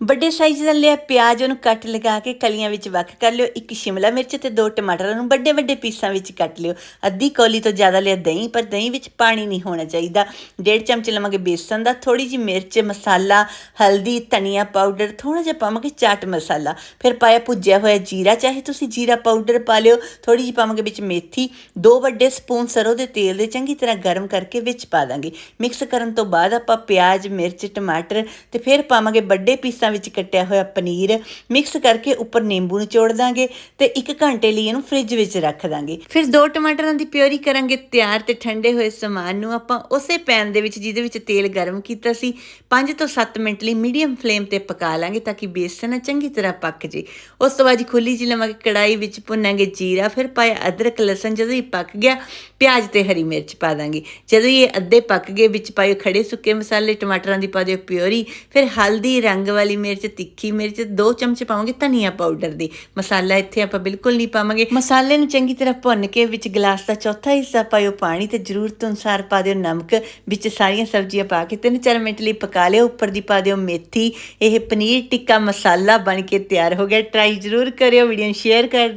ਵੱਡੇ ਸਾਈਜ਼ ਦਾ ਲਿਆ ਪਿਆਜ਼, ਉਹਨੂੰ ਕੱਟ ਲਗਾ ਕੇ ਕਲੀਆਂ ਵਿੱਚ ਵੱਖ ਕਰ ਲਿਓ। ਇੱਕ ਸ਼ਿਮਲਾ ਮਿਰਚ ਤੇ ਦੋ ਟਮਾਟਰ ਨੂੰ ਵੱਡੇ ਵੱਡੇ ਪੀਸਾਂ ਵਿੱਚ ਕੱਟ ਲਿਓ। ਅੱਧੀ ਕੌਲੀ ਤੋਂ ਜ਼ਿਆਦਾ ਲਿਆ ਦਹੀਂ, ਪਰ ਦਹੀਂ ਵਿੱਚ ਪਾਣੀ ਨਹੀਂ ਹੋਣਾ ਚਾਹੀਦਾ। ਡੇਢ ਚਮਚ ਲਵਾਂਗੇ ਬੇਸਨ ਦਾ ਥੋੜੀ ਜਿਹੀ ਮਿਰਚ, ਮਸਾਲਾ, ਹਲਦੀ, ਧਨੀਆ ਪਾਊਡਰ ਥੋੜਾ ਜਿਹਾ ਪਾਵਾਂਗੇ ਚਾਟ ਮਸਾਲਾ। ਫਿਰ ਪਾਇਆ ਭੁੱਜਿਆ ਹੋਇਆ ਜੀਰਾ, ਚਾਹੇ ਤੁਸੀਂ ਜੀਰਾ ਪਾਊਡਰ ਪਾ ਲਿਓ ਥੋੜੀ ਜਿਹੀ ਪਾਵਾਂਗੇ ਵਿੱਚ ਮੇਥੀ, ਦੋ ਵੱਡੇ ਸਪੂਨ ਸਰੋਂ ਦੇ ਤੇਲ ਦੇ ਚੰਗੀ ਤਰ੍ਹਾਂ ਗਰਮ ਕਰਕੇ ਵਿੱਚ ਪਾ ਦਾਂਗੇ। ਮਿਕਸ ਕਰਨ ਤੋਂ ਬਾਅਦ ਆਪਾਂ ਪਿਆਜ਼, ਮਿਰਚ, ਟਮਾਟਰ ਤੇ ਫਿਰ ਪਾਵਾਂਗੇ ਵੱਡੇ ਪੀਸਾਂ ਵਿੱਚ ਕੱਟਿਆ ਹੋਇਆ ਪਨੀਰ ਮਿਕਸ ਕਰਕੇ ਉੱਪਰ ਨਿੰਬੂ ਨਿਚੋੜ ਦਾਂਗੇ ਤੇ 1 ਘੰਟੇ ਲਈ ਇਹਨੂੰ ਫ੍ਰਿਜ ਵਿੱਚ ਰੱਖ ਦਾਂਗੇ। ਫਿਰ ਦੋ ਟਮਾਟਰਾਂ ਦੀ ਪਿਓਰੀ ਕਰਾਂਗੇ ਤਿਆਰ ਤੇ ਠੰਡੇ ਹੋਏ ਸਮਾਨ ਨੂੰ ਆਪਾਂ ਉਸੇ ਪੈਨ ਦੇ ਵਿੱਚ ਜਿਹਦੇ ਵਿੱਚ ਤੇਲ ਗਰਮ ਕੀਤਾ ਸੀ 5 ਤੋਂ 7 ਮਿੰਟ ਲਈ ਮੀਡੀਅਮ ਫਲੇਮ ਤੇ ਪਕਾ ਲਾਂਗੇ ਤਾਂ ਕਿ ਬੇਸਨ ਚੰਗੀ ਤਰ੍ਹਾਂ ਪੱਕ ਜੇ। ਉਸ ਤੋਂ ਬਾਅਦ ਜੀ ਖੁੱਲੀ ਜਿਹੀ ਲਵਾਂਗੇ ਕੜਾਈ ਵਿੱਚ ਭੁੰਨਾਂਗੇ ਜੀਰਾ, ਫਿਰ ਪਾਇਆ ਅਦਰਕ, ਲਸਣ, ਜਦੋਂ ਇਹ ਪੱਕ ਗਿਆ, ਪਿਆਜ਼ ਤੇ ਹਰੀ ਮਿਰਚ ਪਾ ਦਾਂਗੇ। ਜਦੋਂ ਇਹ ਅੱਧੇ ਪੱਕ ਗਏ, ਵਿੱਚ ਪਾਇਓ ਖੜੇ ਸੁੱਕੇ ਮਸਾਲੇ, ਟਮਾਟਰਾਂ ਦੀ ਪਾ ਦਿਓ ਪਿਓਰੀ ਫਿਰ ਹਲਦੀ ਰੰਗ ਵਾਲੀ ਮਿਰਚ, ਤਿੱਖੀ ਮਿਰਚ, ਦੋ ਚਮਚ ਪਾਵਾਂਗੇ ਧਨੀਆ ਪਾਊਡਰ ਦੀ। ਮਸਾਲਾ ਇੱਥੇ ਆਪਾਂ ਬਿਲਕੁਲ ਨਹੀਂ ਪਾਵਾਂਗੇ। ਮਸਾਲੇ ਨੂੰ ਚੰਗੀ ਤਰ੍ਹਾਂ ਭੁੰਨ ਕੇ ਵਿੱਚ ਗਲਾਸ ਦਾ ਚੌਥਾ ਹਿੱਸਾ ਪਾਇਓ ਪਾਣੀ ਤੇ ਜ਼ਰੂਰਤ ਅਨੁਸਾਰ ਪਾ ਦਿਓ ਨਮਕ। ਵਿੱਚ ਸਾਰੀਆਂ ਸਬਜ਼ੀਆਂ ਪਾ ਕੇ 3-4 ਮਿੰਟ ਲਈ ਪਕਾ ਲਿਓ। ਉੱਪਰ ਦੀ ਪਾ ਦਿਓ ਮੇਥੀ। ਇਹ ਪਨੀਰ ਟਿੱਕਾ ਮਸਾਲਾ ਬਣ ਕੇ ਤਿਆਰ ਹੋ ਗਿਆ। ਟਰਾਈ ਜ਼ਰੂਰ ਕਰਿਓ। ਵੀਡੀਓ ਨੂੰ ਸ਼ੇਅਰ ਕਰ